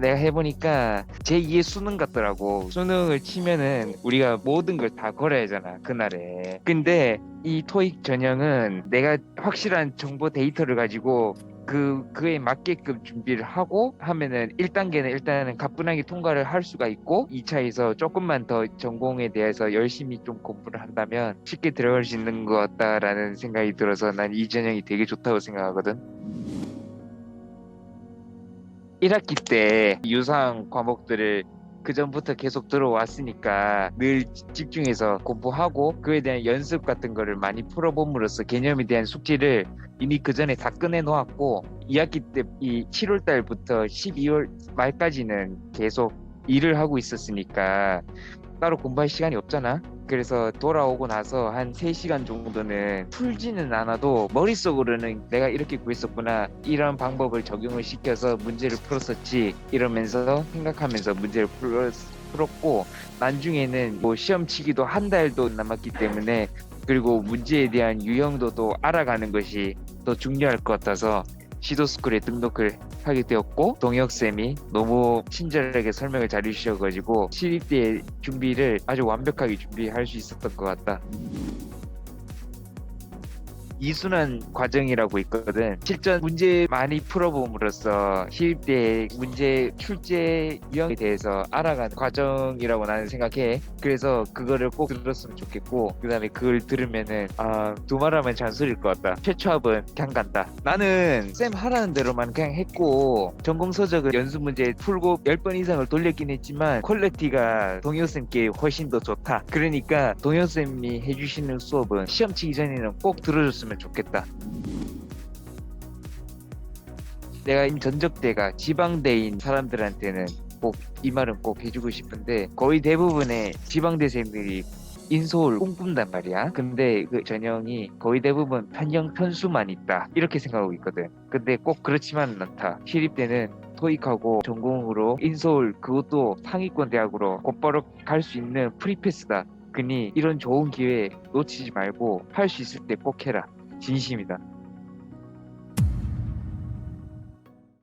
내가 해보니까 제2의 수능 같더라고. 수능을 치면은 우리가 모든 걸 다 걸어야 하잖아, 그날에. 근데 이 토익 전형은 내가 확실한 정보 데이터를 가지고 그, 그에 맞게끔 준비를 하고 하면은 1단계는 일단은 가뿐하게 통과를 할 수가 있고 2차에서 조금만 더 전공에 대해서 열심히 좀 공부를 한다면 쉽게 들어갈 수 있는 것 같다라는 생각이 들어서 난 이 전형이 되게 좋다고 생각하거든. 1학기 때 유사한 과목들을 그 전부터 계속 들어왔으니까 늘 집중해서 공부하고 그에 대한 연습 같은 거를 많이 풀어봄으로써 개념에 대한 숙지를 이미 그 전에 다 꺼내 놓았고 2학기 때 이 7월 달부터 12월 말까지는 계속 일을 하고 있었으니까 따로 공부할 시간이 없잖아. 그래서 돌아오고 나서 한 3시간 정도는 풀지는 않아도 머릿속으로는 내가 이렇게 구했었구나 이런 방법을 적용을 시켜서 문제를 풀었었지 이러면서 생각하면서 문제를 풀었, 풀었고 나중에는 뭐 시험 치기도 한 달도 남았기 때문에 그리고 문제에 대한 유형도 또 알아가는 것이 더 중요할 것 같아서 시도스쿨에 등록을 하게 되었고 동혁쌤이 너무 친절하게 설명을 잘 해주셔가지고 시립대 준비를 아주 완벽하게 준비할 수 있었던 것 같다. 이순환 과정이라고 있거든. 실전 문제 많이 풀어봄으로써 시립대 문제 출제 유형에 대해서 알아가는 과정이라고 나는 생각해. 그래서 그거를 꼭 들었으면 좋겠고 그다음에 그걸 들으면은 아 두말하면 잔소리일 것 같다. 최초합은 그냥 간다. 나는 쌤 하라는 대로만 그냥 했고 전공 서적을 연습 문제 풀고 10번 이상을 돌렸긴 했지만 퀄리티가 동효쌤께 훨씬 더 좋다. 그러니까 동효쌤이 해주시는 수업은 시험 치기 전에는 꼭 들어줬으면 좋겠다. 내가 임 전적대가 지방대인 사람들한테는 꼭 이 말은 꼭 해주고 싶은데 거의 대부분의 지방대생들이 인서울 꿈꾼단 말이야. 근데 그 전형이 거의 대부분 편형 편수만 있다. 이렇게 생각하고 있거든. 근데 꼭 그렇지만은 않다. 시립대는 토익하고 전공으로 인서울 그것도 상위권 대학으로 곧바로 갈 수 있는 프리패스다. 그니 이런 좋은 기회 놓치지 말고 할 수 있을 때 꼭 해라. 진심이다.